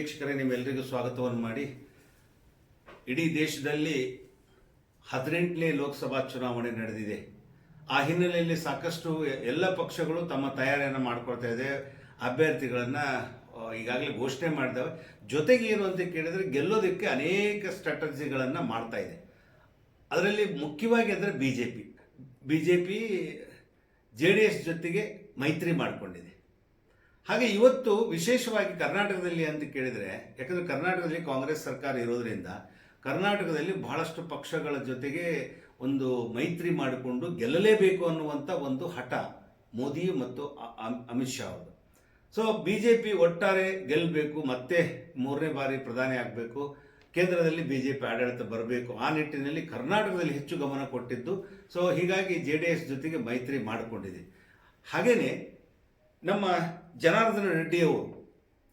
ವೀಕ್ಷಕರೇ ನಿಮ್ಮೆಲ್ಲರಿಗೂ ಸ್ವಾಗತವನ್ನು ಮಾಡಿ. ಇಡೀ ದೇಶದಲ್ಲಿ ಹದಿನೆಂಟನೇ ಲೋಕಸಭಾ ಚುನಾವಣೆ ನಡೆದಿದೆ. ಆ ಹಿನ್ನೆಲೆಯಲ್ಲಿ ಸಾಕಷ್ಟು ಎಲ್ಲ ಪಕ್ಷಗಳು ತಮ್ಮ ತಯಾರಿಯನ್ನು ಮಾಡ್ಕೊಳ್ತಾ ಇದೆ. ಅಭ್ಯರ್ಥಿಗಳನ್ನು ಈಗಾಗಲೇ ಘೋಷಣೆ ಮಾಡಿದ್ದಾವೆ ಜೊತೆಗೆ ಏನು ಅಂತ ಕೇಳಿದರೆ ಗೆಲ್ಲೋದಕ್ಕೆ ಅನೇಕ ಸ್ಟ್ರಾಟಜಿಗಳನ್ನು ಮಾಡ್ತಾ ಇದೆ. ಅದರಲ್ಲಿ ಮುಖ್ಯವಾಗಿ ಅಂದರೆ B J P B J P J ಜೊತೆಗೆ ಮೈತ್ರಿ ಮಾಡಿಕೊಂಡಿದೆ. ಹಾಗೆ ಇವತ್ತು ವಿಶೇಷವಾಗಿ ಕರ್ನಾಟಕದಲ್ಲಿ ಅಂತ ಕೇಳಿದರೆ, ಯಾಕಂದರೆ ಕರ್ನಾಟಕದಲ್ಲಿ ಕಾಂಗ್ರೆಸ್ ಸರ್ಕಾರ ಇರೋದ್ರಿಂದ ಕರ್ನಾಟಕದಲ್ಲಿ ಬಹಳಷ್ಟು ಪಕ್ಷಗಳ ಜೊತೆಗೆ ಒಂದು ಮೈತ್ರಿ ಮಾಡಿಕೊಂಡು ಗೆಲ್ಲಲೇಬೇಕು ಅನ್ನುವಂಥ ಒಂದು ಹಠ ಮೋದಿ ಮತ್ತು ಅಮಿತ್ ಶಾ ಅವರು ಸೊ ಬಿ ಜೆ ಪಿ ಒಟ್ಟಾರೆ ಗೆಲ್ಲಬೇಕು ಮತ್ತೆ ಮೂರನೇ ಬಾರಿ ಪ್ರಧಾನಿ ಆಗಬೇಕು, ಕೇಂದ್ರದಲ್ಲಿ ಬಿ ಜೆ ಪಿ ಆಡಳಿತ ಬರಬೇಕು, ಆ ನಿಟ್ಟಿನಲ್ಲಿ ಕರ್ನಾಟಕದಲ್ಲಿ ಹೆಚ್ಚು ಗಮನ ಕೊಟ್ಟಿದ್ದು ಸೊ ಹೀಗಾಗಿ ಜೆ ಡಿ ಎಸ್ ಜೊತೆಗೆ ಮೈತ್ರಿ ಮಾಡಿಕೊಂಡಿದೆ. ಹಾಗೆಯೇ ನಮ್ಮ ಜನಾರ್ದನ ರೆಡ್ಡಿಯವರು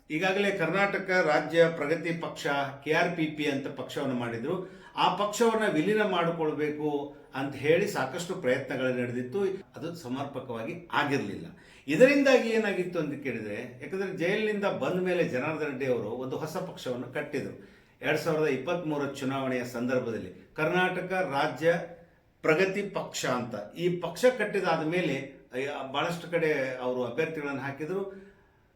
ಈಗಾಗಲೇ ಕರ್ನಾಟಕ ರಾಜ್ಯ ಪ್ರಗತಿ ಪಕ್ಷ, ಕೆ ಆರ್ ಪಿ ಪಿ ಅಂತ ಪಕ್ಷವನ್ನು ಮಾಡಿದ್ರು. ಆ ಪಕ್ಷವನ್ನು ವಿಲೀನ ಮಾಡಿಕೊಳ್ಬೇಕು ಅಂತ ಹೇಳಿ ಸಾಕಷ್ಟು ಪ್ರಯತ್ನಗಳು ನಡೆದಿತ್ತು. ಅದು ಸಮರ್ಪಕವಾಗಿ ಆಗಿರಲಿಲ್ಲ. ಇದರಿಂದಾಗಿ ಏನಾಗಿತ್ತು ಅಂತ ಕೇಳಿದರೆ, ಯಾಕಂದರೆ ಜೈಲಿನಿಂದ ಬಂದ ಮೇಲೆ ಜನಾರ್ದನ ರೆಡ್ಡಿ ಅವರು ಒಂದು ಹೊಸ ಪಕ್ಷವನ್ನು ಕಟ್ಟಿದರು. ಎರಡು ಸಾವಿರದ ಇಪ್ಪತ್ತ್ ಚುನಾವಣೆಯ ಸಂದರ್ಭದಲ್ಲಿ ಕರ್ನಾಟಕ ರಾಜ್ಯ ಪ್ರಗತಿ ಪಕ್ಷ ಅಂತ. ಈ ಪಕ್ಷ ಕಟ್ಟಿದಾದ ಮೇಲೆ ಬಹಳಷ್ಟು ಕಡೆ ಅವರು ಅಭ್ಯರ್ಥಿಗಳನ್ನು ಹಾಕಿದರು.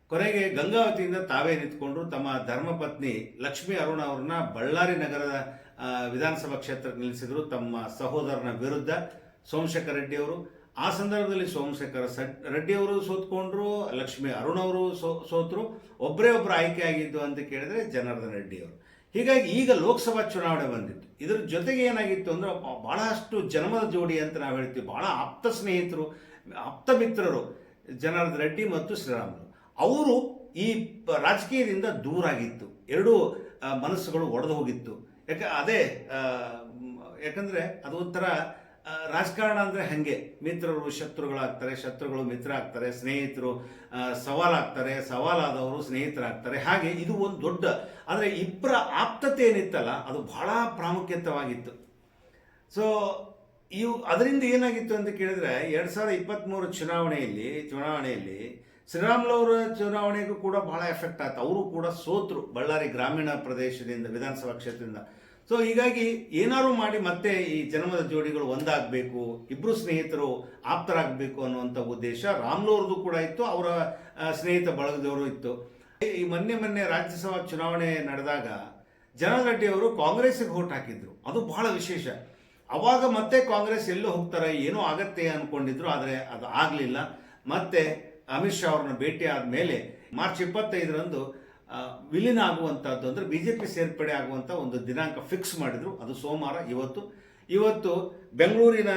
ಕೊನೆಗೆ ಗಂಗಾವತಿಯಿಂದ ತಾವೇ ನಿಂತ್ಕೊಂಡ್ರು. ತಮ್ಮ ಧರ್ಮಪತ್ನಿ ಲಕ್ಷ್ಮೀ ಅರುಣ್ ಅವ್ರನ್ನ ಬಳ್ಳಾರಿ ನಗರದ ವಿಧಾನಸಭಾ ಕ್ಷೇತ್ರಕ್ಕೆ ನಿಲ್ಲಿಸಿದರು. ತಮ್ಮ ಸಹೋದರನ ವಿರುದ್ಧ ಸೋಮಶೇಖರ್ ರೆಡ್ಡಿ ಅವರು. ಆ ಸಂದರ್ಭದಲ್ಲಿ ಸೋಮಶೇಖರ ರೆಡ್ಡಿ ಅವರು ಸೋತ್ಕೊಂಡ್ರು, ಲಕ್ಷ್ಮೀ ಅರುಣ್ ಅವರು ಸೋ, ಸೋತರು. ಒಬ್ಬರೇ ಒಬ್ಬರು ಆಯ್ಕೆ ಆಗಿದ್ದು ಅಂತ ಕೇಳಿದ್ರೆ ಜನಾರ್ದನ್ ರೆಡ್ಡಿ ಅವರು. ಹೀಗಾಗಿ ಈಗ ಲೋಕಸಭಾ ಚುನಾವಣೆ ಬಂದಿತ್ತು. ಇದ್ರ ಜೊತೆಗೆ ಏನಾಗಿತ್ತು ಅಂದ್ರೆ ಬಹಳಷ್ಟು ಜನ್ಮದ ಜೋಡಿ ಅಂತ ನಾವು ಹೇಳ್ತೀವಿ. ಬಹಳ ಆಪ್ತ ಸ್ನೇಹಿತರು ಆಪ್ತ ಮಿತ್ರರು ಜನಾರ್ದನ್ ರೆಡ್ಡಿ ಮತ್ತು ಶ್ರೀರಾಮುಲು. ಅವರು ಈ ರಾಜಕೀಯದಿಂದ ದೂರ ಆಗಿತ್ತು ಎರಡೂ ಮನಸ್ಸುಗಳು ಒಡೆದು ಹೋಗಿತ್ತು. ಯಾಕೆ, ಅದೇ ಯಾಕಂದರೆ ಅದು ಒಂಥರ ರಾಜಕಾರಣ ಅಂದರೆ ಹಾಗೆ. ಮಿತ್ರರು ಶತ್ರುಗಳಾಗ್ತಾರೆ, ಶತ್ರುಗಳು ಮಿತ್ರ ಆಗ್ತಾರೆ ಸ್ನೇಹಿತರು ಸವಾಲಾಗ್ತಾರೆ, ಸವಾಲಾದವರು ಸ್ನೇಹಿತರಾಗ್ತಾರೆ. ಹಾಗೆ ಇದು ಒಂದು ದೊಡ್ಡ ಆದರೆ ಇಬ್ಬರ ಆಪ್ತತೆ ಏನಿತ್ತಲ್ಲ, ಅದು ಬಹಳ ಪ್ರಾಮುಖ್ಯತವಾಗಿತ್ತು. ಸೊ ಇವು ಅದರಿಂದ ಏನಾಗಿತ್ತು ಅಂತ ಕೇಳಿದ್ರೆ ಎರಡ್ ಸಾವಿರದ ಇಪ್ಪತ್ತ್ಮೂರು ಚುನಾವಣೆಯಲ್ಲಿ ಚುನಾವಣೆಯಲ್ಲಿ ಶ್ರೀರಾಮುಲು ಅವರ ಚುನಾವಣೆಗೂ ಕೂಡ ಬಹಳ ಎಫೆಕ್ಟ್ ಆಯ್ತು. ಅವರು ಕೂಡ ಸೋತರು ಬಳ್ಳಾರಿ ಗ್ರಾಮೀಣ ಪ್ರದೇಶದಿಂದ, ವಿಧಾನಸಭಾ ಕ್ಷೇತ್ರದಿಂದ. ಸೊ ಹೀಗಾಗಿ ಏನಾದ್ರು ಮಾಡಿ ಮತ್ತೆ ಈ ಜನ್ಮದ ಜೋಡಿಗಳು ಒಂದಾಗಬೇಕು ಇಬ್ಬರು ಸ್ನೇಹಿತರು ಆಪ್ತರಾಗಬೇಕು ಅನ್ನುವಂಥ ಉದ್ದೇಶ ರಾಮ್ಲೋರ್ದು ಕೂಡ ಇತ್ತು, ಅವರ ಸ್ನೇಹಿತ ಬಳಗದವರು ಇತ್ತು. ಈ ಮೊನ್ನೆ ಮೊನ್ನೆ ರಾಜ್ಯಸಭಾ ಚುನಾವಣೆ ನಡೆದಾಗ ಜನರೆಡ್ಡಿ ರೆಡ್ಡಿ ಅವರು ಕಾಂಗ್ರೆಸ್ಗೆ ವೋಟ್ ಹಾಕಿದ್ರು. ಅದು ಬಹಳ ವಿಶೇಷ. ಅವಾಗ ಮತ್ತೆ ಕಾಂಗ್ರೆಸ್ ಎಲ್ಲೂ ಹೋಗ್ತಾರೆ, ಏನೋ ಆಗತ್ತೆ ಅನ್ಕೊಂಡಿದ್ರು, ಆದರೆ ಅದು ಆಗಲಿಲ್ಲ. ಮತ್ತೆ ಅಮಿತ್ ಶಾ ಅವ್ರನ್ನ ಭೇಟಿ ಆದಮೇಲೆ ಮಾರ್ಚ್ ಇಪ್ಪತ್ತೈದರಂದು ವಿಲೀನ ಆಗುವಂಥದ್ದು ಅಂದರೆ ಬಿ ಜೆ ಪಿ ಸೇರ್ಪಡೆ ಆಗುವಂಥ ಒಂದು ದಿನಾಂಕ ಫಿಕ್ಸ್ ಮಾಡಿದ್ರು. ಅದು ಸೋಮವಾರ, ಇವತ್ತು. ಇವತ್ತು ಬೆಂಗಳೂರಿನ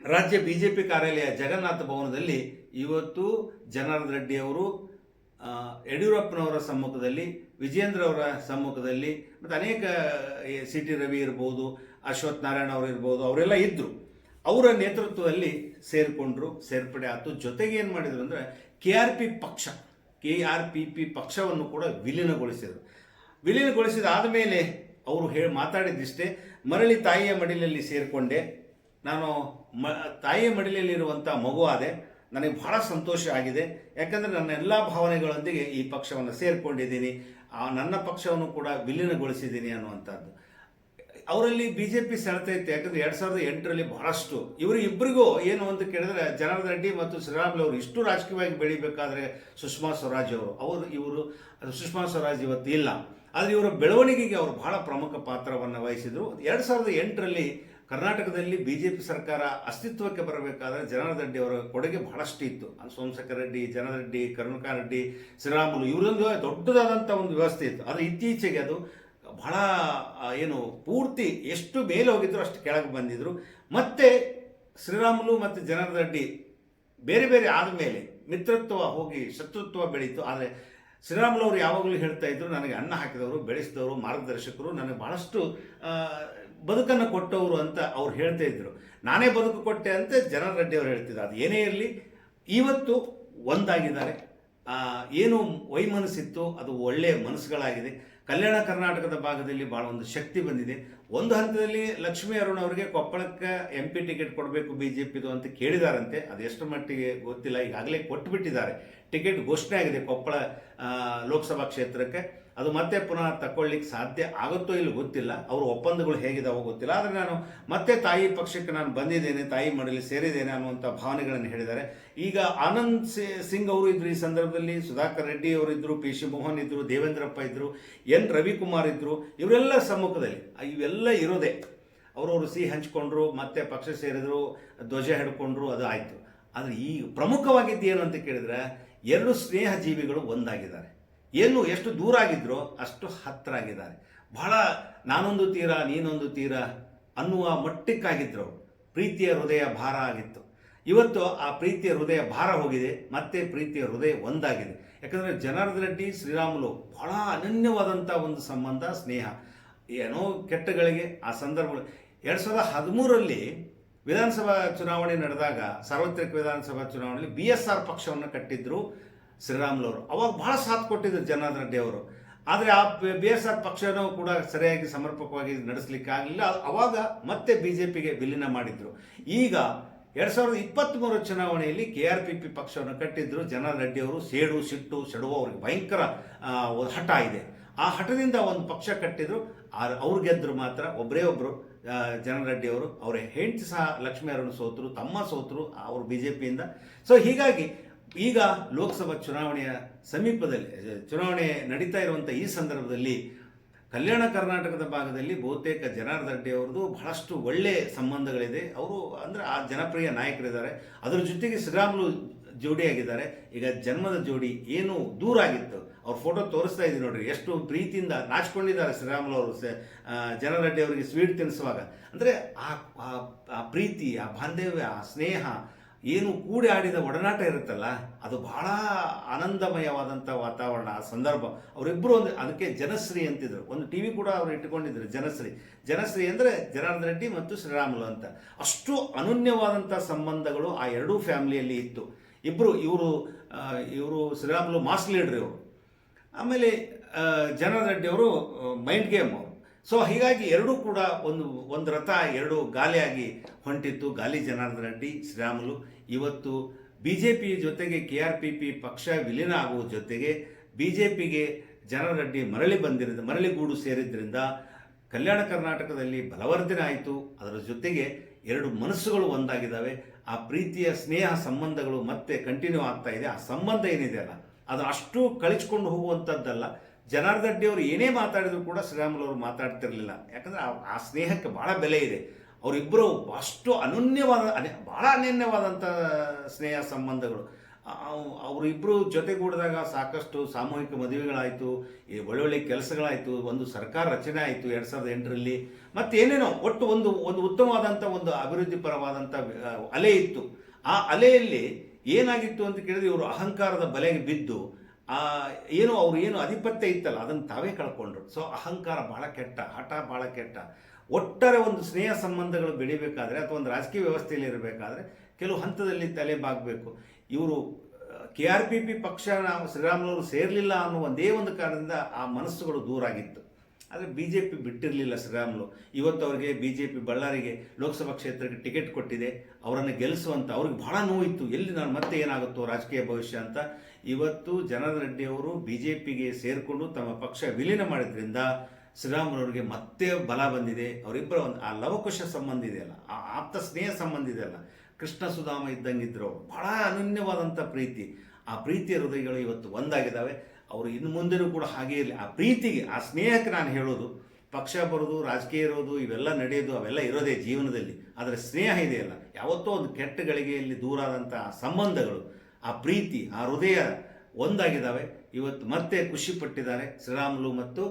ರಾಜ್ಯ ಬಿ ಜೆ ಪಿ ಕಾರ್ಯಾಲಯ ಜಗನ್ನಾಥ ಭವನದಲ್ಲಿ ಇವತ್ತು ಜನಾರ್ದನ್ ರೆಡ್ಡಿ ಅವರು ಯಡಿಯೂರಪ್ಪನವರ ಸಮ್ಮುಖದಲ್ಲಿ, ವಿಜೇಂದ್ರ ಅವರ ಸಮ್ಮುಖದಲ್ಲಿ, ಮತ್ತು ಅನೇಕ ಸಿ ಟಿ ರವಿ ಇರ್ಬೋದು ಅಶ್ವಥ್ ನಾರಾಯಣ ಅವರು ಇರ್ಬೋದು, ಅವರೆಲ್ಲ ಇದ್ದರು ಅವರ ನೇತೃತ್ವದಲ್ಲಿ ಸೇರಿಕೊಂಡ್ರು, ಸೇರ್ಪಡೆ ಆಯ್ತು. ಜೊತೆಗೆ ಏನು ಮಾಡಿದ್ರು ಅಂದರೆ ಕೆ ಆರ್ ಪಿ ಪಕ್ಷ, ಕೆ ಆರ್ ಪಿ ಪಿ ಪಕ್ಷವನ್ನು ಕೂಡ ವಿಲೀನಗೊಳಿಸಿದರು. ವಿಲೀನಗೊಳಿಸಿದ ಮೇಲೆ ಅವರು ಹೇಳಿ ಮಾತಾಡಿದ್ದಿಷ್ಟೇ, ಮರಳಿ ತಾಯಿಯ ಮಡಿಲಲ್ಲಿ ಸೇರಿಕೊಂಡೆ. ನಾನು ಮ, ತಾಯಿಯ ಮಡಿಲಲ್ಲಿರುವಂಥ ಮಗು ಆದೆ. ನನಗೆ ಬಹಳ ಸಂತೋಷ ಆಗಿದೆ. ಯಾಕಂದರೆ ನನ್ನ ಎಲ್ಲ ಭಾವನೆಗಳೊಂದಿಗೆ ಈ ಪಕ್ಷವನ್ನು ಸೇರಿಕೊಂಡಿದ್ದೀನಿ. ಆ ನನ್ನ ಪಕ್ಷವನ್ನು ಕೂಡ ವಿಲೀನಗೊಳಿಸಿದ್ದೀನಿ ಅನ್ನುವಂಥದ್ದು. ಅವರಲ್ಲಿ ಬಿ ಜೆ ಪಿ ಸೆಳೆತೈತೆ, ಯಾಕಂದ್ರೆ ಎರಡು ಸಾವಿರದ ಎಂಟರಲ್ಲಿ ಬಹಳಷ್ಟು. ಇವರು ಇಬ್ಬರಿಗೂ ಏನು ಅಂತ ಕೇಳಿದ್ರೆ ಜನಾರ್ದನ್ ರೆಡ್ಡಿ ಮತ್ತು ಶ್ರೀರಾಮುಲು ಅವರು ಇಷ್ಟು ರಾಜಕೀಯವಾಗಿ ಬೆಳಿಬೇಕಾದ್ರೆ ಸುಷ್ಮಾ ಸ್ವರಾಜ್ ಅವರು. ಅವರು, ಇವರು ಸುಷ್ಮಾ ಸ್ವರಾಜ್ ಇವತ್ತು ಇಲ್ಲ. ಆದರೆ ಇವರ ಬೆಳವಣಿಗೆಗೆ ಅವರು ಬಹಳ ಪ್ರಮುಖ ಪಾತ್ರವನ್ನು ವಹಿಸಿದರು. ಎರಡು ಸಾವಿರದ ಎಂಟರಲ್ಲಿ ಕರ್ನಾಟಕದಲ್ಲಿ ಬಿ ಜೆ ಪಿ ಸರ್ಕಾರ ಅಸ್ತಿತ್ವಕ್ಕೆ ಬರಬೇಕಾದ್ರೆ ಜನಾರ್ದನ್ ರೆಡ್ಡಿ ಅವರ ಕೊಡುಗೆ ಬಹಳಷ್ಟು ಇತ್ತು. ಸೋಮಶೇಖರ ರೆಡ್ಡಿ ಜನಾರ್ದನ್ ರೆಡ್ಡಿ, ಕರುಣಾಕರ್ ರೆಡ್ಡಿ, ಶ್ರೀರಾಮುಲು, ಇವರೊಂದು ದೊಡ್ಡದಾದಂಥ ಒಂದು ವ್ಯವಸ್ಥೆ ಇತ್ತು. ಆದರೆ ಇತ್ತೀಚೆಗೆ ಅದು ಬಹಳ ಏನು ಪೂರ್ತಿ ಎಷ್ಟು ಮೇಲೆ ಹೋಗಿದ್ರು ಅಷ್ಟು ಕೆಳಗೆ ಬಂದಿದ್ರು. ಮತ್ತೆ ಶ್ರೀರಾಮುಲು ಮತ್ತು ಜನಾರ್ದನ್ ರೆಡ್ಡಿ ಬೇರೆ ಬೇರೆ ಆದಮೇಲೆ ಮಿತ್ರತ್ವ ಹೋಗಿ ಶತ್ರುತ್ವ ಬೆಳೀತು. ಆದರೆ ಶ್ರೀರಾಮುಲು ಅವರು ಯಾವಾಗಲೂ ಹೇಳ್ತಾ ಇದ್ರು, ನನಗೆ ಅನ್ನ ಹಾಕಿದವರು, ಬೆಳೆಸಿದವರು, ಮಾರ್ಗದರ್ಶಕರು, ನನಗೆ ಬಹಳಷ್ಟು ಬದುಕನ್ನು ಕೊಟ್ಟವರು ಅಂತ ಅವ್ರು ಹೇಳ್ತಾ ಇದ್ರು. ನಾನೇ ಬದುಕು ಕೊಟ್ಟೆ ಅಂತ ಜನರ ರೆಡ್ಡಿ ಅವರು ಹೇಳ್ತಿದ್ರು. ಅದು ಏನೇ ಇರಲಿ, ಇವತ್ತು ಒಂದಾಗಿದ್ದಾರೆ. ಏನು ವೈಮನಸ್ಸಿತ್ತು, ಅದು ಒಳ್ಳೆಯ ಮನಸ್ಸುಗಳಾಗಿದೆ. ಕಲ್ಯಾಣ ಕರ್ನಾಟಕದ ಭಾಗದಲ್ಲಿ ಭಾಳ ಒಂದು ಶಕ್ತಿ ಬಂದಿದೆ. ಒಂದು ಹಂತದಲ್ಲಿ ಲಕ್ಷ್ಮೀ ಅರುಣ್ ಅವರಿಗೆ ಕೊಪ್ಪಳಕ್ಕೆ ಎಂ ಪಿ ಟಿಕೆಟ್ ಕೊಡಬೇಕು ಬಿ ಜೆ ಪಿದು ಅಂತ ಕೇಳಿದಾರಂತೆ. ಅದು ಎಷ್ಟು ಮಟ್ಟಿಗೆ ಗೊತ್ತಿಲ್ಲ, ಈಗಾಗಲೇ ಕೊಟ್ಟುಬಿಟ್ಟಿದ್ದಾರೆ ಟಿಕೆಟ್ ಘೋಷಣೆ ಆಗಿದೆ ಕೊಪ್ಪಳ ಲೋಕಸಭಾ ಕ್ಷೇತ್ರಕ್ಕೆ. ಅದು ಮತ್ತೆ ಪುನಃ ತಕೊಳ್ಳಿಕ್ಕೆ ಸಾಧ್ಯ ಆಗುತ್ತೋ ಇಲ್ಲಿ ಗೊತ್ತಿಲ್ಲ. ಅವ್ರ ಒಪ್ಪಂದಗಳು ಹೇಗಿದಾವೋ ಗೊತ್ತಿಲ್ಲ. ಆದರೆ ನಾನು ಮತ್ತೆ ತಾಯಿ ಪಕ್ಷಕ್ಕೆ ನಾನು ಬಂದಿದ್ದೇನೆ, ತಾಯಿ ಮಡಲಿ ಸೇರಿದ್ದೇನೆ ಅನ್ನುವಂಥ ಭಾವನೆಗಳನ್ನು ಹೇಳಿದ್ದಾರೆ. ಈಗ ಆನಂದ್ ಸಿಂಗ್ ಅವರು ಇದ್ರು ಈ ಸಂದರ್ಭದಲ್ಲಿ, ಸುಧಾಕರ್ ರೆಡ್ಡಿ ಅವರು ಇದ್ದರು ಪಿ ಮೋಹನ್ ಇದ್ದರು ದೇವೇಂದ್ರಪ್ಪ ಇದ್ದರು ಎನ್ ರವಿಕುಮಾರ್ ಇದ್ದರು ಇವರೆಲ್ಲ ಸಮ್ಮುಖದಲ್ಲಿ ಇವೆಲ್ಲ ಇರೋದೇ. ಅವರವರು ಸಿಹಿ ಹಂಚ್ಕೊಂಡ್ರು, ಮತ್ತೆ ಪಕ್ಷ ಸೇರಿದ್ರು, ಧ್ವಜ ಹಿಡ್ಕೊಂಡ್ರು, ಅದು ಆಯಿತು. ಆದರೆ ಈ ಪ್ರಮುಖವಾಗಿದ್ದು ಏನು ಅಂತ ಕೇಳಿದರೆ, ಎರಡು ಸ್ನೇಹ ಜೀವಿಗಳು ಒಂದಾಗಿದ್ದಾರೆ. ಏನು ಎಷ್ಟು ದೂರ ಆಗಿದ್ರೋ ಅಷ್ಟು ಹತ್ತಿರ ಆಗಿದ್ದಾರೆ ಬಹಳ ನಾನೊಂದು ತೀರ, ನೀನೊಂದು ತೀರ ಅನ್ನುವ ಮಟ್ಟಕ್ಕಾಗಿದ್ರು. ಪ್ರೀತಿಯ ಹೃದಯ ಭಾರ ಆಗಿತ್ತು. ಇವತ್ತು ಆ ಪ್ರೀತಿಯ ಹೃದಯ ಭಾರ ಹೋಗಿದೆ, ಮತ್ತೆ ಪ್ರೀತಿಯ ಹೃದಯ ಒಂದಾಗಿದೆ. ಯಾಕಂದರೆ ಜನಾರ್ದನ್ ರೆಡ್ಡಿ, ಶ್ರೀರಾಮುಲು ಬಹಳ ಅನನ್ಯವಾದಂಥ ಒಂದು ಸಂಬಂಧ, ಸ್ನೇಹ. ಏನೋ ಕೆಟ್ಟಗಳಿಗೆ ಆ ಸಂದರ್ಭಗಳು. ಎರಡು ಸಾವಿರದ ಹದಿಮೂರರಲ್ಲಿ ವಿಧಾನಸಭಾ ಚುನಾವಣೆ ನಡೆದಾಗ, ಸಾರ್ವತ್ರಿಕ ವಿಧಾನಸಭಾ ಚುನಾವಣೆಯಲ್ಲಿ ಬಿ ಎಸ್ ಆರ್ ಪಕ್ಷವನ್ನು ಕಟ್ಟಿದ್ರು. ಶ್ರೀರಾಮುಲವರು. ಅವಾಗ ಭಾಳ ಸಾಥ್ ಕೊಟ್ಟಿದ್ದರು ಜನಾರ್ದನ್ ರೆಡ್ಡಿ ಅವರು. ಆದರೆ ಆ ಬಿ ಎಸ್ ಆರ್ ಪಕ್ಷನೂ ಕೂಡ ಸರಿಯಾಗಿ ಸಮರ್ಪಕವಾಗಿ ನಡೆಸಲಿಕ್ಕೆ ಆಗಲಿಲ್ಲ. ಅವಾಗ ಮತ್ತೆ ಬಿ ಜೆ ಪಿಗೆ ವಿಲೀನ ಮಾಡಿದ್ರು. ಈಗ ಎರಡು ಸಾವಿರದ ಇಪ್ಪತ್ತ್ಮೂರು ಚುನಾವಣೆಯಲ್ಲಿ ಕೆ ಆರ್ ಪಿ ಪಿ ಪಕ್ಷವನ್ನು ಕಟ್ಟಿದ್ರು ರೆಡ್ಡಿ ಅವರು. ಸೇಡು, ಸಿಟ್ಟು ಸೆಡುವ ಅವ್ರಿಗೆ ಭಯಂಕರ ಹಠ ಇದೆ. ಆ ಹಠದಿಂದ ಒಂದು ಪಕ್ಷ ಕಟ್ಟಿದ್ರು. ಅವ್ರು ಗೆದ್ರು ಮಾತ್ರ. ಒಬ್ಬರೇ ಒಬ್ಬರು ರೆಡ್ಡಿ ಅವರು. ಅವರ ಹೆಂಡತಿ ಸಹ ಲಕ್ಷ್ಮೀ ಅವರನ್ನು ಸೋತರು, ತಮ್ಮ ಸೋತರು, ಅವರು ಬಿ ಜೆ ಪಿಯಿಂದ ಸೊ ಹೀಗಾಗಿ ಈಗ ಲೋಕಸಭಾ ಚುನಾವಣೆಯ ಸಮೀಪದಲ್ಲಿ ಚುನಾವಣೆ ನಡೀತಾ ಇರುವಂಥ ಈ ಸಂದರ್ಭದಲ್ಲಿ ಕಲ್ಯಾಣ ಕರ್ನಾಟಕದ ಭಾಗದಲ್ಲಿ ಬಹುತೇಕ ಜನಾರ್ದನ್ ರೆಡ್ಡಿ ಅವ್ರದ್ದು ಬಹಳಷ್ಟು ಒಳ್ಳೆ ಸಂಬಂಧಗಳಿದೆ. ಅವರು ಅಂದರೆ ಆ ಜನಪ್ರಿಯ ನಾಯಕರಿದ್ದಾರೆ. ಅದರ ಜೊತೆಗೆ ಶ್ರೀರಾಮುಲು ಜೋಡಿಯಾಗಿದ್ದಾರೆ ಈಗ ಜನ್ಮದ ಜೋಡಿ ಏನು ದೂರ ಆಗಿತ್ತು? ಅವ್ರ ಫೋಟೋ ತೋರಿಸ್ತಾ ಇದ್ದೀವಿ ನೋಡ್ರಿ. ಎಷ್ಟು ಪ್ರೀತಿಯಿಂದ ನಾಚಿಕೊಂಡಿದ್ದಾರೆ ಶ್ರೀರಾಮುಲು ಅವರು ಜನಾರ್ದನ್ ರೆಡ್ಡಿ ಅವರಿಗೆ ಸ್ವೀಟ್ ತಿನ್ನಿಸುವಾಗ. ಅಂದರೆ ಆ ಪ್ರೀತಿ, ಆ ಬಾಂಧವ್ಯ, ಆ ಸ್ನೇಹ ಏನು ಕೂಡಿ ಆಡಿದ ಒಡನಾಟ ಇರುತ್ತಲ್ಲ, ಅದು ಬಹಳ ಆನಂದಮಯವಾದಂಥ ವಾತಾವರಣ. ಆ ಸಂದರ್ಭ ಅವರಿಬ್ಬರು ಒಂದು, ಅದಕ್ಕೆ ಜನಶ್ರೀ ಅಂತಿದ್ರು. ಒಂದು ಟಿ ವಿ ಕೂಡ ಅವರು ಇಟ್ಟುಕೊಂಡಿದ್ರು, ಜನಶ್ರೀ. ಜನಶ್ರೀ ಅಂದರೆ ಜನಾರ್ದನ್ ರೆಡ್ಡಿ ಮತ್ತು ಶ್ರೀರಾಮುಲು ಅಂತ. ಅಷ್ಟು ಅನನ್ಯವಾದಂಥ ಸಂಬಂಧಗಳು ಆ ಎರಡೂ ಫ್ಯಾಮಿಲಿಯಲ್ಲಿ ಇತ್ತು. ಇಬ್ಬರು ಇವರು ಇವರು ಶ್ರೀರಾಮುಲು ಮಾಸ್ ಲೀಡ್ರಿ ಇವರು. ಆಮೇಲೆ ಜನಾರ್ದ ರೆಡ್ಡಿ ಅವರು ಮೈಂಡ್ ಗೇಮ್ ಸೊ ಹೀಗಾಗಿ ಎರಡೂ ಕೂಡ ಒಂದು ಒಂದು ರಥ ಎರಡು ಗಾಲಿಯಾಗಿ ಹೊಂಟಿತ್ತು. ಗಾಲಿ ಜನಾರ್ದನ ರೆಡ್ಡಿ, ಶ್ರೀರಾಮುಲು. ಇವತ್ತು ಬಿ ಜೆ ಪಿ ಜೊತೆಗೆ ಕೆ ಆರ್ ಪಿ ಪಿ ಪಕ್ಷ ವಿಲೀನ ಆಗುವ ಜೊತೆಗೆ ಬಿ ಜೆ ಪಿಗೆ ರೆಡ್ಡಿ ಮರಳಿ ಬಂದಿರೋದು ಮರಳಿಗೂಡು ಸೇರಿದ್ರಿಂದ ಕಲ್ಯಾಣ ಕರ್ನಾಟಕದಲ್ಲಿ ಬಲವರ್ಧನೆ ಆಯಿತು. ಅದರ ಜೊತೆಗೆ ಎರಡು ಮನಸ್ಸುಗಳು ಒಂದಾಗಿದ್ದಾವೆ. ಆ ಪ್ರೀತಿಯ, ಸ್ನೇಹ ಸಂಬಂಧಗಳು ಮತ್ತೆ ಕಂಟಿನ್ಯೂ ಆಗ್ತಾ ಇದೆ. ಆ ಸಂಬಂಧ ಏನಿದೆ ಅಲ್ಲ ಅದು ಅಷ್ಟು ಕಳಿಸ್ಕೊಂಡು ಹೋಗುವಂಥದ್ದಲ್ಲ. ಜನಾರ್ದನ್ ರೆಡ್ಡಿ ಅವರು ಏನೇ ಮಾತಾಡಿದ್ರು ಕೂಡ ಶ್ರೀರಾಮುಲು ಅವರು ಮಾತಾಡ್ತಿರ್ಲಿಲ್ಲ. ಯಾಕಂದ್ರೆ ಆ- ಸ್ನೇಹಕ್ಕೆ ಬಹಳ ಬೆಲೆ ಇದೆ. ಅವರಿಬ್ಬರು ಅಷ್ಟು ಅನನ್ಯವಾದ ಅನ ಬಹಳ ಅನನ್ಯವಾದಂಥ ಸ್ನೇಹ ಸಂಬಂಧಗಳು. ಅವರಿಬ್ಬರು ಜೊತೆಗೂಡಿದಾಗ ಸಾಕಷ್ಟು ಸಾಮೂಹಿಕ ಮದುವೆಗಳಾಯಿತು, ಈ ಒಳ್ಳೊಳ್ಳೆ ಕೆಲಸಗಳಾಯಿತು, ಒಂದು ಸರ್ಕಾರ ರಚನೆ ಆಯಿತು ಎರಡು ಸಾವಿರದ ಎಂಟರಲ್ಲಿ. ಮತ್ತೇನೇನೋ ಒಟ್ಟು ಒಂದು ಒಂದು ಉತ್ತಮವಾದಂಥ ಒಂದು ಅಭಿವೃದ್ಧಿ ಪರವಾದಂಥ ಅಲೆ ಇತ್ತು. ಆ ಅಲೆಯಲ್ಲಿ ಏನಾಗಿತ್ತು ಅಂತ ಕೇಳಿದ್ರೆ ಇವರು ಅಹಂಕಾರದ ಬಲೆಗೆ ಬಿದ್ದು ಏನು, ಅವ್ರು ಏನು ಅಧಿಪತ್ಯ ಇತ್ತಲ್ಲ, ಅದನ್ನು ತಾವೇ ಕಳ್ಕೊಂಡ್ರು. ಸೊ ಅಹಂಕಾರ ಭಾಳ ಕೆಟ್ಟ, ಹಠ ಭಾಳ ಕೆಟ್ಟ. ಒಟ್ಟಾರೆ ಒಂದು ಸ್ನೇಹ ಸಂಬಂಧಗಳು ಬೆಳಿಬೇಕಾದ್ರೆ ಅಥವಾ ಒಂದು ರಾಜಕೀಯ ವ್ಯವಸ್ಥೆಯಲ್ಲಿ ಇರಬೇಕಾದ್ರೆ ಕೆಲವು ಹಂತದಲ್ಲಿ ತಲೆ ಬಾಗಬೇಕು. ಇವರು, ಕೆ ಆರ್ ಪಿ ಪಿ ಪಕ್ಷ ನಾವು ಶ್ರೀರಾಮುಲವರು ಸೇರಲಿಲ್ಲ ಅನ್ನೋ ಒಂದೇ ಒಂದು ಕಾರಣದಿಂದ ಆ ಮನಸ್ಸುಗಳು ದೂರಾಗಿತ್ತು ಆದರೆ ಬಿ ಜೆ ಪಿ ಬಿಟ್ಟಿರಲಿಲ್ಲ ಶ್ರೀರಾಮುಲು. ಇವತ್ತು ಅವರಿಗೆ ಬಿ ಜೆ ಪಿ ಬಳ್ಳಾರಿಗೆ ಲೋಕಸಭಾ ಕ್ಷೇತ್ರಕ್ಕೆ ಟಿಕೆಟ್ ಕೊಟ್ಟಿದೆ. ಅವರನ್ನು ಗೆಲ್ಲಿಸುವಂಥ ಅವ್ರಿಗೆ ಬಹಳ ನೋವಿತ್ತು. ಎಲ್ಲಿ ನಾನು ಮತ್ತೆ ಏನಾಗುತ್ತೋ ರಾಜಕೀಯ ಭವಿಷ್ಯ ಅಂತ. ಇವತ್ತು ಜನಾರ್ದನ್ ರೆಡ್ಡಿ ಅವರು ಬಿ ಜೆ ಪಿಗೆ ಸೇರಿಕೊಂಡು ತಮ್ಮ ಪಕ್ಷ ವಿಲೀನ ಮಾಡಿದ್ರಿಂದ ಶ್ರೀರಾಮುಲವರಿಗೆ ಮತ್ತೆ ಬಲ ಬಂದಿದೆ. ಅವರಿಬ್ಬರ ಒಂದು ಆ ಲವಕುಶ ಸಂಬಂಧ ಇದೆಯಲ್ಲ ಆ ಆಪ್ತ ಸ್ನೇಹ ಸಂಬಂಧ ಇದೆಯಲ್ಲ ಕೃಷ್ಣ ಸುಧಾಮ ಇದ್ದಂಗಿದ್ರು ಬಹಳ ಅನನ್ಯವಾದಂಥ ಪ್ರೀತಿ. ಆ ಪ್ರೀತಿಯ ಹೃದಯಗಳು ಇವತ್ತು ಒಂದಾಗಿದ್ದಾವೆ ಅವರು ಇನ್ನು ಮುಂದೆನೂ ಕೂಡ ಹಾಗೆ ಇರಲಿ. ಆ ಪ್ರೀತಿಗೆ, ಆ ಸ್ನೇಹಕ್ಕೆ ನಾನು ಹೇಳೋದು, ಪಕ್ಷ ಬರೋದು, ರಾಜಕೀಯ ಇರೋದು, ಇವೆಲ್ಲ ನಡೆಯೋದು, ಅವೆಲ್ಲ ಇರೋದೇ ಜೀವನದಲ್ಲಿ. ಆದರೆ ಸ್ನೇಹ ಇದೆಯಲ್ಲ ಯಾವತ್ತೋ ಒಂದು ಕೆಟ್ಟ ಗಳಿಗೆಯಲ್ಲಿ ದೂರಾದಂಥ ಸಂಬಂಧಗಳು ಆ ಪ್ರೀತಿ, ಆ ಹೃದಯ ಒಂದಾಗಿದ್ದಾವೆ. ಇವತ್ತು ಮತ್ತೆ ಖುಷಿ ಪಟ್ಟಿದ್ದಾರೆ ಶ್ರೀರಾಮುಲು ಮತ್ತು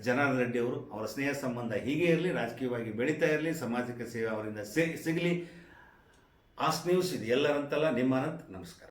ಜನಾರ್ದನ್ ರೆಡ್ಡಿ ಅವರು. ಅವರ ಸ್ನೇಹ ಸಂಬಂಧ ಹೀಗೆ ಇರಲಿ, ರಾಜಕೀಯವಾಗಿ ಬೆಳೀತಾ ಇರಲಿ ಸಾಮಾಜಿಕ ಸೇವೆ ಅವರಿಂದ ಸಿಗಲಿ. ಆಸ್ ನ್ಯೂಸ್ ಇದು ಎಲ್ಲರಂತಲ್ಲ ನಿಮ್ಮ ಅನಂತ್ ನಮಸ್ಕಾರ.